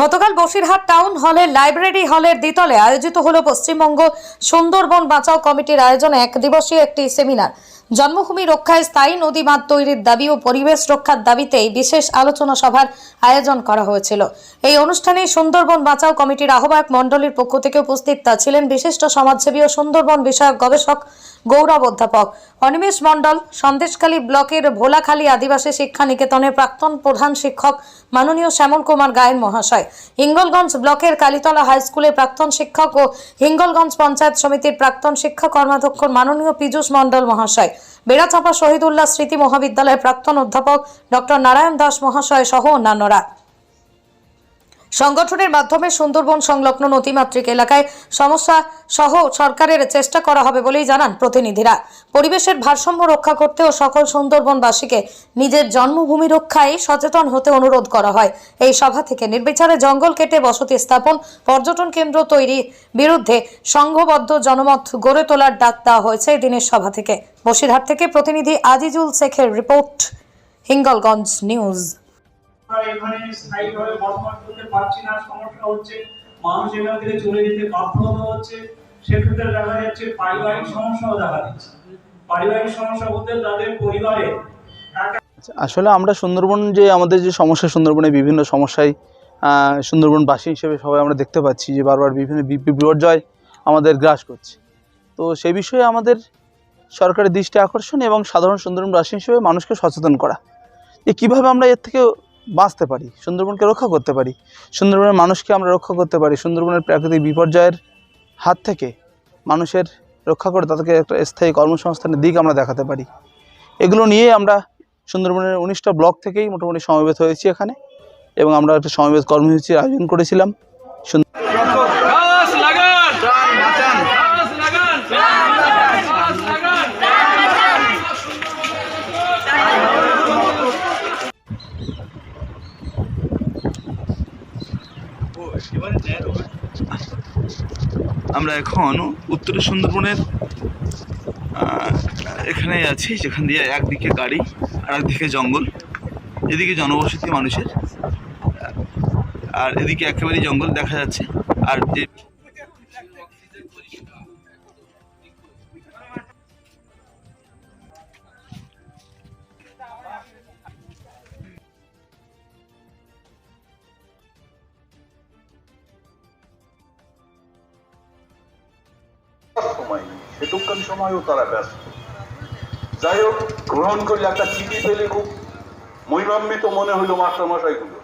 গতকাল বসিরহাট টাউন হলের লাইব্রেরি হলের দ্বিতলে আয়োজিত হলো পশ্চিমবঙ্গ সুন্দরবন বাঁচাও কমিটির আয়োজনে এক দিবসীয় একটি সেমিনার। জন্মভূমি রক্ষায় স্থায়ী নদী বাঁধ তৈরির দাবি ও পরিবেশ রক্ষার দাবিতে বিশেষ আলোচনা সভার আয়োজন করা হয়েছিল। এই অনুষ্ঠানে সুন্দরবন বাঁচাও কমিটির আহ্বায়ক মণ্ডলীর পক্ষ থেকে উপস্থিত ছিলেন বিশিষ্ট সমাজসেবী ও সুন্দরবন বিষয়ক গবেষক গৌরব অধ্যাপক। অনিমেষ মণ্ডল, সন্দেশখালী ব্লকের ভোলাখালী আদিবাসী শিক্ষা নিকেতনের প্রাক্তন প্রধান শিক্ষক মাননীয় শ্যামল কুমার গায়েন মহাশয়। হিঙ্গলগঞ্জ ব্লকের কালীতলা হাই স্কুলের প্রাক্তন শিক্ষক ও হিঙ্গলগঞ্জ পঞ্চায়েত সমিতির প্রাক্তন শিক্ষা কর্মাধ্যক্ষ মাননীয় পীযূষ মণ্ডল মহাশয়। বেড়াচাপা শহীদুল্লাহ স্মৃতি মহাবিদ্যালয়ের প্রাক্তন অধ্যাপক ডক্টর নারায়ণ দাস মহাশয় সহ অন্যান্যরা। সংগঠনের মাধ্যমে সুন্দরবন সংলগ্ন নদীমাতৃক এলাকায় সমস্যা সহ সরকারের চেষ্টা করা হবে বলেই জানান প্রতিনিধিরা। পরিবেশের ভারসাম্য রক্ষা করতে ও সকল সুন্দরবনবাসীকে নিজের জন্মভূমি রক্ষায় সচেতন হতে অনুরোধ করা হয়। এই সভা থেকে নির্বিচারে জঙ্গল কেটে বসতি স্থাপন, পর্যটন কেন্দ্র তৈরি বিরুদ্ধে সংঘবদ্ধ জনমত গড়ে তোলার ডাক দেওয়া হয়েছে দিনের সভা থেকে। বসিরহাট থেকে প্রতিনিধি আজিজুল শেখের রিপোর্ট, হিঙ্গলগঞ্জ নিউজ। আমরা এখানে স্থায়ীভাবে বসবাস করতে পারছি না, সমস্যা হচ্ছে মানুষ এখান থেকে চলে যেতে বাধ্য হচ্ছে। সেক্ষেত্রে দেখা যাচ্ছে পারিবারিক সমস্যাও দেখা দিচ্ছে। পারিবারিক সমস্যা বলতে তাদের পরিবারে আসলে আমরা সুন্দরবন যে আমাদের যে সমস্যা সুন্দরবনে বিভিন্ন সমস্যায় সুন্দরবনবাসী হিসেবে সবাই আমরা দেখতে পাচ্ছি যে বারবার বিভিন্ন বিপর্যয় আমাদের গ্রাস করছে। তো সেই বিষয়ে আমাদের সরকারের দৃষ্টি আকর্ষণ এবং সাধারণ সুন্দরবনবাসী হিসেবে মানুষকে সচেতন করা। যে কীভাবে আমরা এর থেকে বাঁচতে পারি, সুন্দরবনকে রক্ষা করতে পারি। সুন্দরবনের মানুষকে আমরা রক্ষা করতে পারি, সুন্দরবনের প্রাকৃতিক বিপর্যয়ের হাত থেকে মানুষের রক্ষা করে তাদেরকে একটা স্থায়ী কর্মসংস্থানের দিক আমরা দেখাতে পারি। এগুলো নিয়ে আমরা সুন্দরবনের উনিশটা ব্লক থেকেই মোটামুটি সমবেত হয়েছি এখানে এবং আমরা একটা সমবেত কর্মসূচির আয়োজন করেছিলাম। আমরা এখন উত্তর সুন্দরবনের এখানে আছি, যেখান দিয়ে একদিকে গাড়ি আর একদিকে জঙ্গল। এদিকে জনবসতি মানুষের। আর এদিকে একেবারেই জঙ্গল দেখা যাচ্ছে। আর যে সময় নেই। সেটুকান সময়ও তারা ব্যস্ত। যাই হোক গ্রহণ করলে একটা চিঠি পেলে খুব। মহিমান্বিত মনে হইল মাস্টারমশাইগুলো।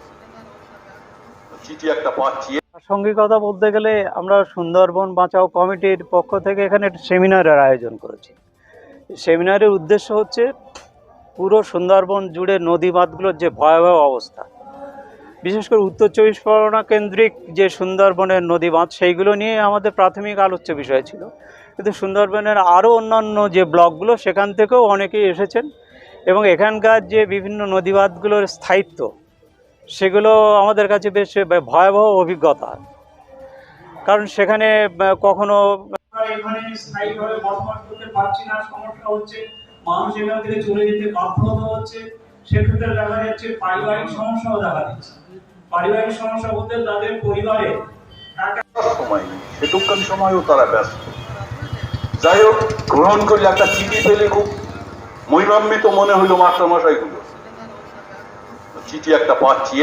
চিঠি একটা পাচ্ছি। প্রাসঙ্গিকতা বলতে গেলে, আমরা সুন্দরবন বাঁচাও কমিটির পক্ষ থেকে এখানে একটা সেমিনারের আয়োজন করেছি। সেমিনারের উদ্দেশ্য হচ্ছে, পুরো সুন্দরবন জুড়ে নদী বাঁধগুলোর যে ভয়াবহ অবস্থা বিশেষ করে উত্তর চব্বিশ পরগনা কেন্দ্রিক যে সুন্দরবনের নদী বাঁধ, সেইগুলো নিয়ে আমাদের প্রাথমিক আলোচ্য বিষয় ছিল। কিন্তু সুন্দরবনের আরও অন্যান্য যে ব্লকগুলো, সেখান থেকেও অনেকেই এসেছেন এবং এখানকার যে বিভিন্ন নদী বাঁধগুলোর স্থায়িত্ব, সেগুলো আমাদের কাছে বেশ ভয়াবহ অভিজ্ঞতা। কারণ সেখানে কখনো মানুষ এখান থেকে চলে যেতে বাধ্য হচ্ছে। সেক্ষেত্রে দেখা যাচ্ছে পারিবারিক সমস্যাও দেখা দিচ্ছে। পারিবারিক সমস্যা বলতে তাদের পরিবারে সময় সেটুকান সময়ও তারা ব্যস্ত। যাই হোক গ্রহণ করলে একটা চিঠি পেলে খুব মহিমান্বিত মনে হইল মাস্টারমশাইগুলো। চিঠি একটা পাচ্ছি।